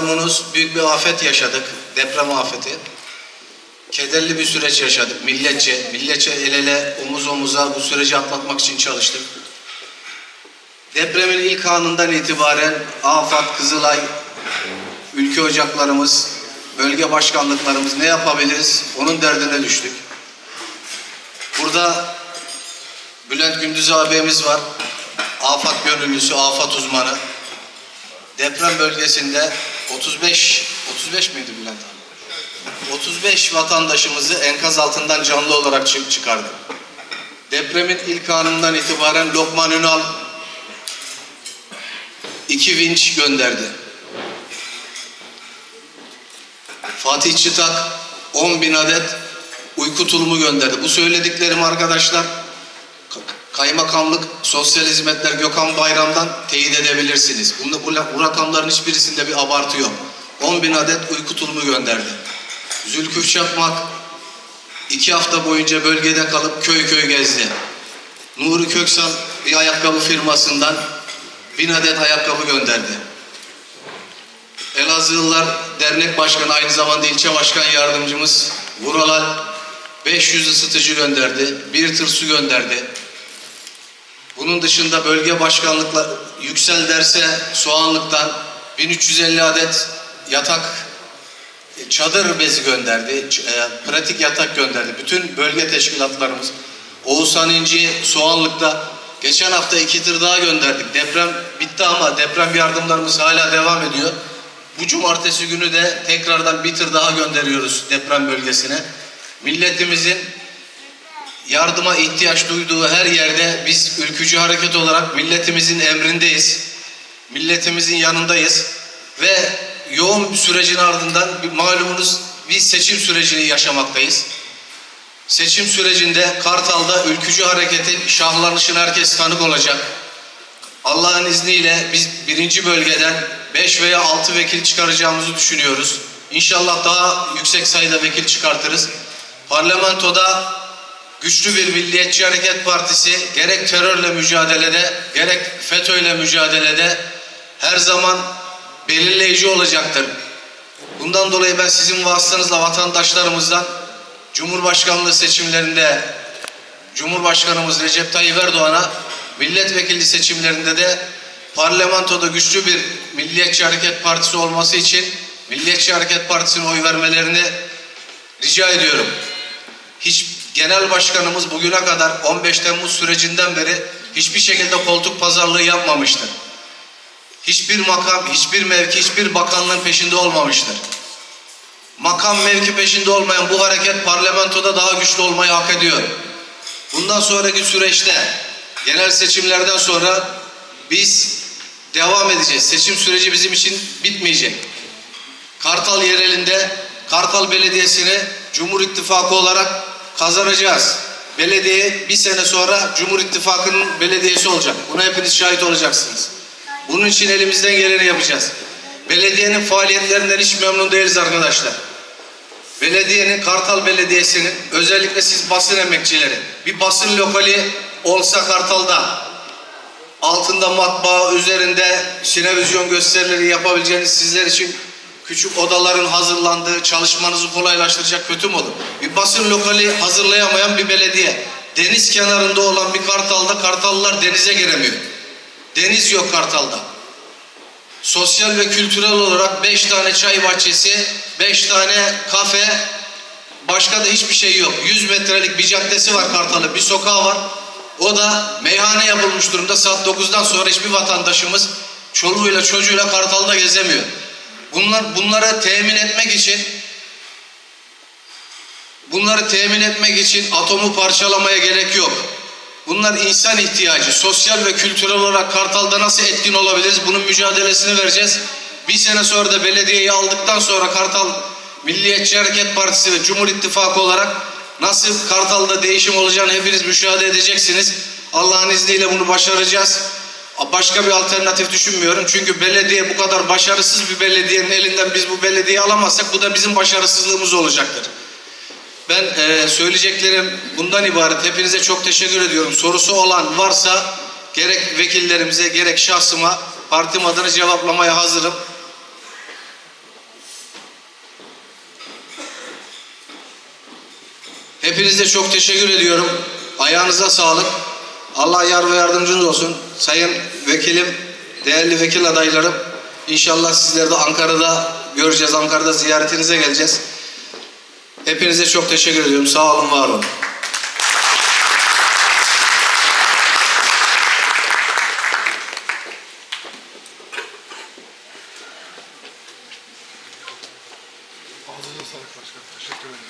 malumunuz büyük bir afet yaşadık. Deprem afeti. Kederli bir süreç yaşadık. Milletçe, milletçe el ele, omuz omuza bu süreci atlatmak için çalıştık. Depremin ilk anından itibaren AFAD, Kızılay, ülke ocaklarımız, bölge başkanlıklarımız ne yapabiliriz? Onun derdine düştük. Burada Bülent Gündüz abimiz var. AFAD gönüllüsü, AFAD uzmanı. Deprem bölgesinde 35 35 miydi Bülent abi? 35 vatandaşımızı enkaz altından canlı olarak çı- çıkardı. Depremin ilk anından itibaren Lokman Ünal iki vinç gönderdi. Fatih Çıtak 10 bin adet uyku tulumu gönderdi. Bu söylediklerim arkadaşlar Ka- Kaymakamlık Sosyal Hizmetler Gökhan Bayram'dan teyit edebilirsiniz. Bunda, bu, bu rakamların hiçbirisinde bir abartı yok. 10 bin adet uyku tulumu gönderdi. Zülküf Çakmak iki hafta boyunca bölgede kalıp köy köy gezdi. Nuri Köksal bir ayakkabı firmasından bin adet ayakkabı gönderdi. Elazığlılar Dernek Başkanı aynı zamanda ilçe başkan yardımcımız Vuralar 500 ısıtıcı gönderdi. Bir tır su gönderdi. Bunun dışında bölge başkanlıkla Yüksel Derse Soğanlık'tan 1350 adet yatak e, çadır bezi gönderdi. e, pratik yatak gönderdi. Bütün bölge teşkilatlarımız Oğuzhan İnci Soğanlık'ta geçen hafta iki tır daha gönderdik. Deprem bitti ama deprem yardımlarımız hala devam ediyor. Bu cumartesi günü de tekrardan bir tır daha gönderiyoruz deprem bölgesine. Milletimizin yardıma ihtiyaç duyduğu her yerde biz ülkücü hareket olarak milletimizin emrindeyiz. Milletimizin yanındayız ve yoğun bir sürecin ardından malumunuz bir seçim sürecini yaşamaktayız. Seçim sürecinde Kartal'da ülkücü hareketin şahlanışına herkes tanık olacak. Allah'ın izniyle biz birinci bölgeden 5 veya 6 vekil çıkaracağımızı düşünüyoruz. İnşallah daha yüksek sayıda vekil çıkartırız. Parlamentoda güçlü bir Milliyetçi Hareket Partisi gerek terörle mücadelede gerek FETÖ'yle mücadelede her zaman belirleyici olacaktır. Bundan dolayı ben sizin vasıtanızla vatandaşlarımızdan Cumhurbaşkanlığı seçimlerinde Cumhurbaşkanımız Recep Tayyip Erdoğan'a milletvekili seçimlerinde de parlamentoda güçlü bir Milliyetçi Hareket Partisi olması için Milliyetçi Hareket Partisi'ne oy vermelerini rica ediyorum. Hiç genel başkanımız bugüne kadar 15 Temmuz sürecinden beri hiçbir şekilde koltuk pazarlığı yapmamıştır. Hiçbir makam, hiçbir mevki, hiçbir bakanlığın peşinde olmamıştır. Makam mevki peşinde olmayan bu hareket parlamentoda daha güçlü olmayı hak ediyor. Bundan sonraki süreçte genel seçimlerden sonra biz devam edeceğiz. Seçim süreci bizim için bitmeyecek. Kartal yerelinde Kartal Belediyesi'ni Cumhur İttifakı olarak kazanacağız. Belediye bir sene sonra Cumhur İttifakı'nın belediyesi olacak. Buna hepiniz şahit olacaksınız. Bunun için elimizden geleni yapacağız. Belediyenin faaliyetlerinden hiç memnun değiliz arkadaşlar. Belediyenin, Kartal Belediyesi'nin özellikle siz basın emekçileri bir basın lokali olsa Kartal'da altında matbaa üzerinde sinevizyon gösterileri yapabileceğiniz sizler için küçük odaların hazırlandığı çalışmanızı kolaylaştıracak kötü mü olur? Bir basın lokali hazırlayamayan bir belediye. Deniz kenarında olan bir Kartal'da Kartallılar denize giremiyor. Deniz yok Kartal'da. Sosyal ve kültürel olarak beş tane çay bahçesi, beş tane kafe, başka da hiçbir şey yok. 100 metrelik bir caddesi var Kartal'ın, bir sokağı var. O da meyhane yapılmış durumda. Saat 9'dan sonra hiçbir vatandaşımız çoluğuyla çocuğuyla Kartal'da gezemiyor. Bunlar bunları temin etmek için bunları temin etmek için atomu parçalamaya gerek yok. Bunlar insan ihtiyacı. Sosyal ve kültürel olarak Kartal'da nasıl etkin olabiliriz? Bunun mücadelesini vereceğiz. Bir sene sonra da belediyeyi aldıktan sonra Kartal Milliyetçi Hareket Partisi ve Cumhur İttifakı olarak nasıl Kartal'da değişim olacağını hepiniz müşahede edeceksiniz. Allah'ın izniyle bunu başaracağız. Başka bir alternatif düşünmüyorum. Çünkü belediye bu kadar başarısız bir belediyenin elinden biz bu belediyeyi alamazsak bu da bizim başarısızlığımız olacaktır. Ben e, söyleyeceklerim bundan ibaret. Hepinize çok teşekkür ediyorum. Sorusu olan varsa gerek vekillerimize gerek şahsıma partim adına cevaplamaya hazırım. Hepinize çok teşekkür ediyorum. Ayağınıza sağlık. Allah yar ve yardımcınız olsun. Sayın vekilim, değerli vekil adaylarım. İnşallah sizleri de Ankara'da göreceğiz. Ankara'da ziyaretinize geleceğiz. Hepinize çok teşekkür ediyorum. Sağ olun, var olun. Ağzınıza sağlık başkanım. Teşekkür ederim.